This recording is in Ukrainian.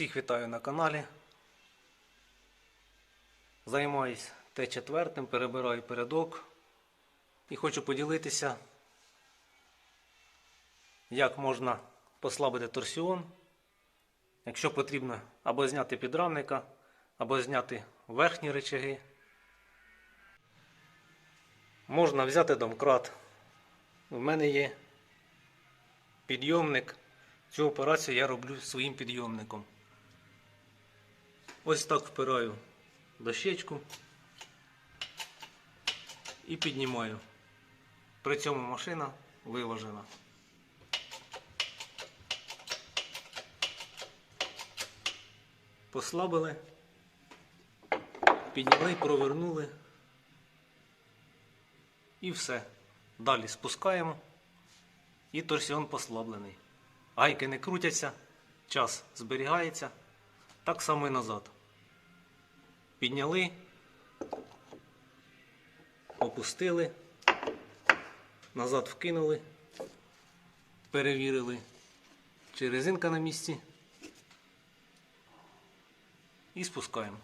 Всіх вітаю на каналі. Займаюсь Т4, перебираю передок і хочу поділитися, як можна послабити торсіон, якщо потрібно або зняти підрамника, або зняти верхні речаги. Можна взяти домкрат. У мене є підйомник. Цю операцію я роблю своїм підйомником. Ось так впираю дощечку і піднімаю. При цьому машина виважена. Послабили, підняли, провернули і все. Далі спускаємо і торсіон послаблений. Гайки не крутяться, час зберігається. Так само і назад. Підняли, опустили, назад вкинули, перевірили, чи резинка на місці. І спускаємо.